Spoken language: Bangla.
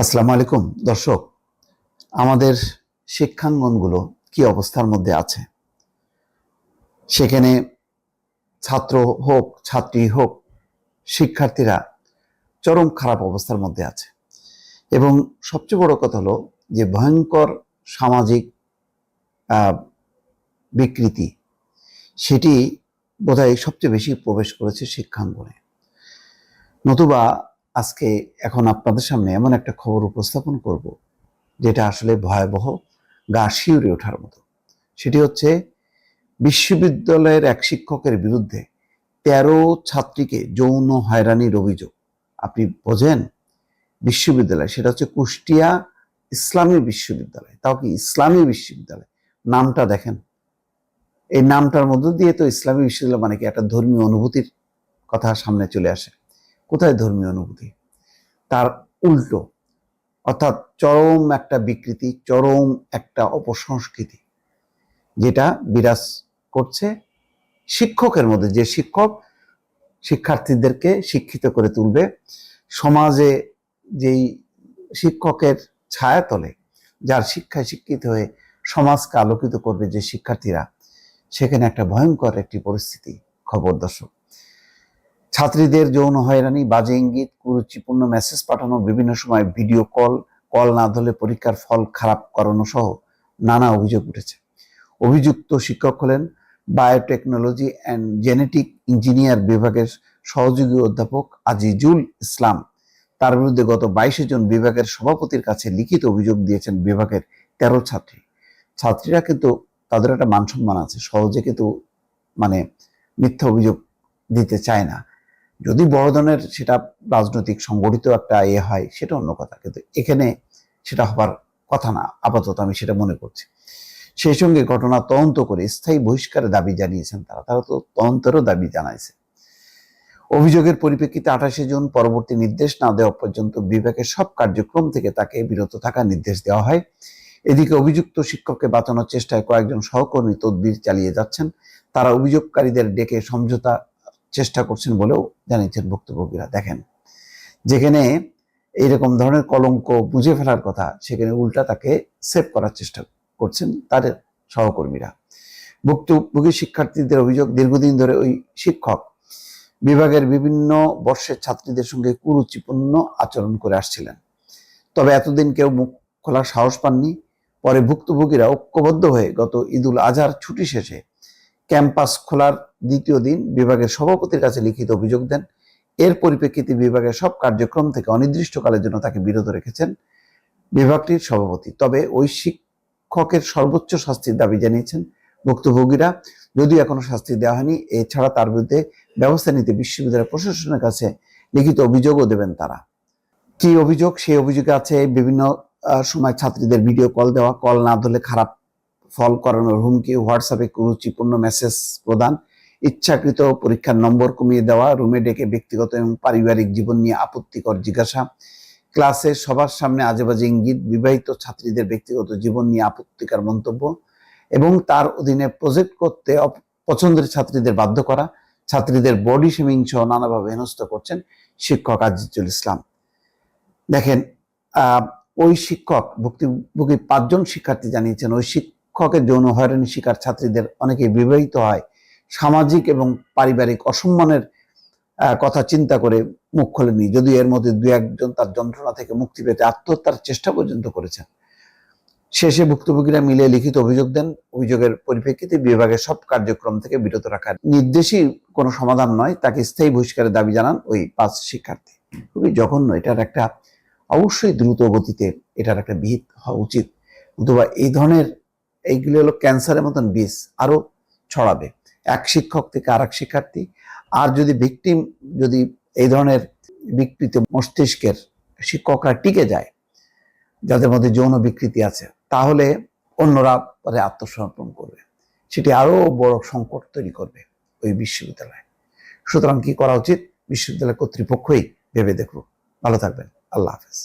আসসালামু আলাইকুম। দর্শক, আমাদের শিক্ষাঙ্গনগুলো কি অবস্থার মধ্যে আছে? সেখানে ছাত্র হোক, ছাত্রী হোক, শিক্ষার্থীরা চরম খারাপ অবস্থার মধ্যে আছে। এবং সবচেয়ে বড় কথা হলো যে ভয়ঙ্কর সামাজিক বিকৃতি, সেটি বোধহয় সবচেয়ে বেশি প্রবেশ করেছে শিক্ষাঙ্গনে। নতুবা আজকে এখন আপনাদের সামনে এমন একটা খবর উপস্থাপন করব, যেটা আসলে ভয়াবহ গা শিউরে ওঠার মতো। সেটি হচ্ছে বিশ্ববিদ্যালয়ের এক শিক্ষকের বিরুদ্ধে তেরো ছাত্রীকে যৌন হয়রানির অভিযোগ। আপনি বোঝেন বিশ্ববিদ্যালয়, সেটা হচ্ছে কুষ্টিয়া ইসলামী বিশ্ববিদ্যালয়। তাও কি ইসলামী বিশ্ববিদ্যালয়? নামটা দেখেন। এই নামটার মধ্য দিয়ে তো ইসলামী বিশ্ববিদ্যালয় মানে কি একটা ধর্মীয় অনুভূতির কথা সামনে চলে আসে। কোথায় ধর্মীয় অনুভূতি? তার উল্টো, অর্থাৎ চরম একটা বিকৃতি, চরম একটা অপসংস্কৃতি, যেটা বিরাজ করছে শিক্ষকের মধ্যে, যে শিক্ষক শিক্ষার্থীদেরকে শিক্ষিত করে তুলবে। সমাজে যেই শিক্ষকের ছায়াতলে, যার শিক্ষায় শিক্ষিত হয়ে সমাজকে আলোকিত করবে যে শিক্ষার্থীরা, সেখানে একটা ভয়ঙ্কর একটি পরিস্থিতি, খবর দর্শক। ছাত্রীদের যৌন হয়রানি, বাজে ইঙ্গিত, কুরুচিপূর্ণ মেসেজ পাঠানো, বিভিন্ন সময় ভিডিও কল কল না ধরলে পরীক্ষার ফল খারাপ করানো সহ নানা অভিযোগ উঠেছে। অভিযুক্ত শিক্ষক হলেন বায়োটেকনোলজি অ্যান্ড জেনেটিক ইঞ্জিনিয়ার বিভাগের সহযোগী অধ্যাপক আজিজুল ইসলাম। তার বিরুদ্ধে গত বাইশে জন বিভাগের সভাপতির কাছে লিখিত অভিযোগ দিয়েছেন বিভাগের তেরো ছাত্রী। ছাত্রীরা কিন্তু তাদের একটা মান সম্মান আছে, সহজে কিন্তু মানে মিথ্যা অভিযোগ দিতে চায় না। যদি বড় ধরনের সেটা রাজনৈতিক সংগঠিত একটা ইয়ে হয়, সেটা অন্য কথা। কিন্তু এখানে সেটা হবার কথা না। আপাতত আমি সেটা মনে করছি। সেই সঙ্গে ঘটনা তদন্ত করে স্থায়ী বহিষ্কারের দাবি জানিয়েছেন তারা। তারা তো তদন্তেরও দাবি জানাইছে। অভিযোগের পরিপ্রেক্ষিতে আঠাশে জুন পরবর্তী নির্দেশ না দেওয়া পর্যন্ত বিভাগের সব কার্যক্রম থেকে তাকে বিরত থাকার নির্দেশ দেওয়া হয়। এদিকে অভিযুক্ত শিক্ষককে বাঁচানোর চেষ্টায় কয়েকজন সহকর্মী তদবির চালিয়ে যাচ্ছেন। তারা অভিযোগকারীদের ডেকে সমঝোতা চেষ্টা করছেন বলেও জানিয়েছেন ভুক্তভোগীরা দেখেন, যেখানে এইরকম ধরনের কলঙ্ক বুঝে ফেলার কথা, সেখানে উল্টা তাকে সেভ করার চেষ্টা করছেন তাদের সহকর্মীরা। ভুক্তভোগী শিক্ষার্থীদের অভিযোগ, দীর্ঘদিন ধরে ওই শিক্ষক বিভাগের বিভিন্ন বর্ষের ছাত্রীদের সঙ্গে কুরুচিপূর্ণ আচরণ করে আসছিলেন। তবে এতদিন কেউ মুখ খোলার সাহস পাননি। পরে ভুক্তভোগীরা ঐক্যবদ্ধ হয়ে গত ঈদুল আজহার ছুটি শেষে ক্যাম্পাস খোলার দ্বিতীয় দিন বিভাগের সভাপতির কাছে লিখিত অভিযোগ দেন। এর পরিপ্রেক্ষিতে বিভাগের সব কার্যক্রম থেকে অনির্দিষ্টকালের জন্য তাকে বিরত রেখেছেন বিভাগটির সভাপতি। তবে ওই শিক্ষকের সর্বোচ্চ শাস্তির দাবি জানিয়েছেন ভুক্তভোগীরা। যদিও এখনও শাস্তি দেওয়া হয়নি, এছাড়া তার বিরুদ্ধে ব্যবস্থা নিতে বিশ্ববিদ্যালয় প্রশাসনের কাছে লিখিত অভিযোগও দেবেন তারা। কি অভিযোগ? সেই অভিযোগে আছে বিভিন্ন সময় ছাত্রীদের ভিডিও কল দেওয়া। কল না ধরলে খারাপ ফল করানোর হুমকি, হোয়াটসঅ্যাপে কুরুচিপূর্ণ মেসেজ প্রদান। ইচ্ছাকৃত পরীক্ষার নম্বর কমিয়ে দেওয়া, রুমে ডেকে ব্যক্তিগত এবং পারিবারিক জীবন নিয়ে আপত্তিকর জিজ্ঞাসা, ক্লাসে সবার সামনে আজেবাজে ইঙ্গিত, বিবাহিত ছাত্রীদের ব্যক্তিগত জীবন নিয়ে আপত্তিকর মন্তব্য এবং তার অধীনে প্রজেক্ট করতে পছন্দের ছাত্রীদের বাধ্য করা, ছাত্রীদের বডি শেমিং সহ নানাভাবে হেনস্থ করছেন শিক্ষক আজিজুল ইসলাম। দেখেন ওই শিক্ষক, ভুক্তভোগী পাঁচজন শিক্ষার্থী জানিয়েছেন, ওই শিক্ষকের যৌন হয়রানি শিকার ছাত্রীদের অনেকে বিবাহিত হয়। সামাজিক এবং পারিবারিক অসম্মানের কথা চিন্তা করে মুখ খোলেনি যদিও এর মধ্যে দু একজন তার যন্ত্রণা থেকে মুক্তি পেতে আত্মহত্যার চেষ্টা পর্যন্ত করেছেন। শেষে ভুক্তভোগীরা মিলে লিখিত অভিযোগ দেন। অভিযোগের পরিপ্রেক্ষিতে বিভাগের সব কার্যক্রম থেকে বিরত রাখার নির্দেশই কোনো সমাধান নয়, তাকে স্থায়ী বহিষ্কারের দাবি জানান ওই পাঁচ শিক্ষার্থী। খুবই জঘন্য, এটার একটা অবশ্যই দ্রুত গতিতে এটার একটা বিহিত হওয়া উচিত। অথবা এই ধরনের, এইগুলি হলো ক্যান্সারের মতন বিষ, আরও ছড়াবে। এক শিক্ষক থেকে আর শিক্ষার্থী। আর যদি ভিকটিম যদি এই ধরনের বিকৃত মস্তিষ্কের শিক্ষকরা টিকে যায়, যাদের মধ্যে যৌন বিকৃতি আছে, তাহলে অন্যরা পরে আত্মসমর্পণ করবে। সেটি আরও বড় সংকট তৈরি করবে ওই বিশ্ববিদ্যালয়ে। সুতরাং কি করা উচিত? বিশ্ববিদ্যালয় কর্তৃপক্ষই ভেবে দেখুক। ভালো থাকবেন। আল্লাহ হাফেজ।